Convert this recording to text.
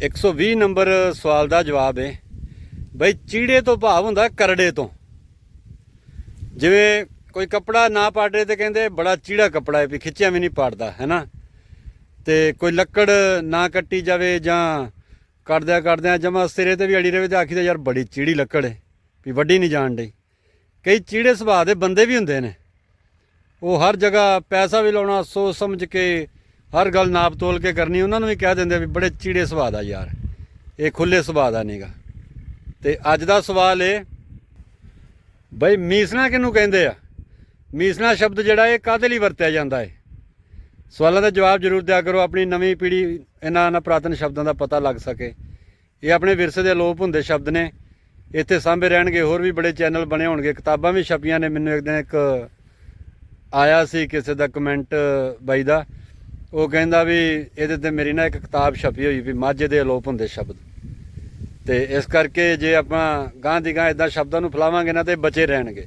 120 number ਸਵਾਲ ਦਾ ਜਵਾਬ ਹੈ ਬਈ ਚੀੜੇ ਤੋਂ ਭਾਵ ਹੁੰਦਾ ਕਰੜੇ ਤੋਂ। ਜਿਵੇਂ ਕੋਈ ਕੱਪੜਾ ਨਾ ਪਾੜੇ ਤੇ ਕਹਿੰਦੇ ਬੜਾ ਚੀੜਾ ਕੱਪੜਾ ਹੈ ਵੀ ਖਿੱਚਿਆ ਵੀ ਨਹੀਂ ਪਾੜਦਾ ਹੈਨਾ ਤੇ ਕੋਈ ਲੱਕੜ ਨਾ ਕੱਟੀ ਜਾਵੇ ਜਾਂ ਕੱਟਦਿਆਂ ਕੱਟਦਿਆਂ ਜਮਾ ਸਿਰੇ ਤੇ ਵੀ ਅੜੀ ਰਵੇ ਤੇ ਆਖੀ ਤੇ ਯਾਰ ਬੜੀ ਚੀੜੀ ਲੱਕੜ ਹੈ ਵੀ ਵੱਡੀ ਨਹੀਂ ਜਾਣ ਡਈ। ਕਈ ਚੀੜੇ ਸੁਭਾਅ ਦੇ ਬੰਦੇ ਵੀ ਹੁੰਦੇ ਨੇ। ਉਹ ਹਰ ਜਗ੍ਹਾ ਪੈਸਾ ਵੀ ਲਾਉਣਾ, ਸੋਚ ਸਮਝ ਕੇ ਹਰ ਗੱਲ ਨਾਪ ਤੋਲ ਕੇ ਕਰਨੀ, ਉਹਨਾਂ ਨੂੰ ਵੀ ਕਹਿ ਦਿੰਦੇ ਵੀ ਬੜੇ ਚੀੜੇ ਸੁਭਾਅ ਦਾ ਯਾਰ। ਇਹ ਖੁੱਲੇ ਸੁਭਾਅ ਦਾ ਨਹੀਂਗਾ ਤੇ ਅੱਜ ਦਾ ਸਵਾਲ ਇਹ, ਬਈ ਮੀਸਣਾ ਕਿਹਨੂੰ ਕਹਿੰਦੇ ਆ? ਮੀਸਣਾ ਸ਼ਬਦ ਜਿਹੜਾ ਇਹ ਕਾਹਦੇ ਲਈ ਵਰਤਿਆ ਜਾਂਦਾ ਹੈ ਸਵਾਲਾਂ ਦਾ ਜਵਾਬ ਜ਼ਰੂਰ ਦਿਆ ਕਰੋ, ਆਪਣੀ ਨਵੀਂ ਪੀੜ੍ਹੀ ਇਹਨਾਂ ਇਹਨਾਂ ਪੁਰਾਤਨ ਸ਼ਬਦਾਂ ਦਾ ਪਤਾ ਲੱਗ ਸਕੇ। ਇਹ ਆਪਣੇ ਵਿਰਸੇ ਦੇ ਅਲੋਪ ਹੁੰਦੇ ਸ਼ਬਦ ਨੇ। ਇੱਥੇ ਸਾਂਭੇ ਰਹਿਣਗੇ ਹੋਰ ਵੀ ਬੜੇ ਚੈਨਲ ਬਣੇ ਹੋਣਗੇ। ਕਿਤਾਬਾਂ ਵੀ ਛਪੀਆਂ ਨੇ। ਮੈਨੂੰ ਇੱਕ ਦਿਨ ਇੱਕ ਆਇਆ ਸੀ ਕਿਸੇ ਦਾ ਕਮੈਂਟ ਬਾਈ ਦਾ। ਉਹ ਕਹਿੰਦਾ ਵੀ ਇਹਦੇ ਤੇ ਮੇਰੀ ਨਾ ਇੱਕ ਕਿਤਾਬ ਛਪੀ ਹੋਈ ਵੀ ਮਾਝੇ ਦੇ ਅਲੋਪ ਹੁੰਦੇ ਸ਼ਬਦ। ਤੇ ਇਸ ਕਰਕੇ ਜੇ ਆਪਾਂ ਗਾਂ ਦੀ ਗਾਂ ਇਦਾਂ ਸ਼ਬਦਾਂ ਨੂੰ ਫੈਲਾਵਾਂਗੇ ਨਾ ਤੇ ਬਚੇ ਰਹਿਣਗੇ।